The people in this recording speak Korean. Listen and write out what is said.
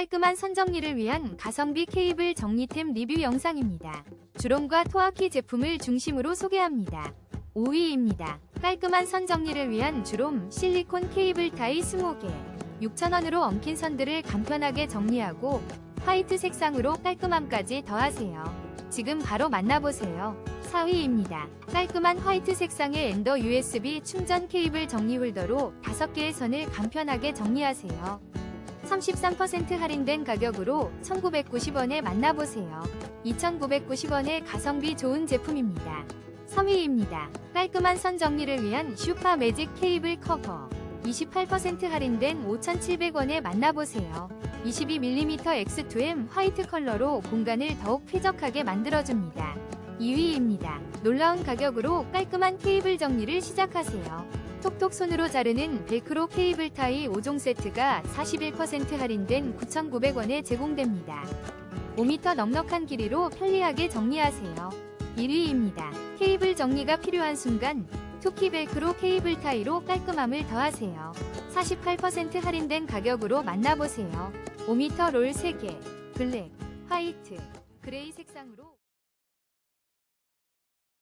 깔끔한 선 정리를 위한 가성비 케이블 정리템 리뷰 영상입니다. 주롬과 토아키 제품을 중심으로 소개합니다. 5위입니다. 깔끔한 선 정리를 위한 주롬 실리콘 케이블 타이 20개. 6,000원으로 엉킨 선들을 간편하게 정리하고 화이트 색상으로 깔끔함까지 더하세요. 지금 바로 만나보세요. 4위입니다. 깔끔한 화이트 색상의 엔더 USB 충전 케이블 정리 홀더로 5개의 선을 간편하게 정리하세요. 33% 할인된 가격으로 1990원에 만나보세요. 2990원의 가성비 좋은 제품입니다. 3위입니다. 깔끔한 선 정리를 위한 슈파 매직 케이블 커버. 28% 할인된 5,700원에 만나보세요. 22mm X2M 화이트 컬러로 공간을 더욱 쾌적하게 만들어줍니다. 2위입니다. 놀라운 가격으로 깔끔한 케이블 정리를 시작하세요. 톡톡 손으로 자르는 벨크로 케이블 타이 5종 세트가 41% 할인된 9,900원에 제공됩니다. 5m 넉넉한 길이로 편리하게 정리하세요. 1위입니다. 케이블 정리가 필요한 순간 토키 벨크로 케이블 타이로 깔끔함을 더하세요. 48% 할인된 가격으로 만나보세요. 5m 롤 3개, 블랙, 화이트, 그레이 색상으로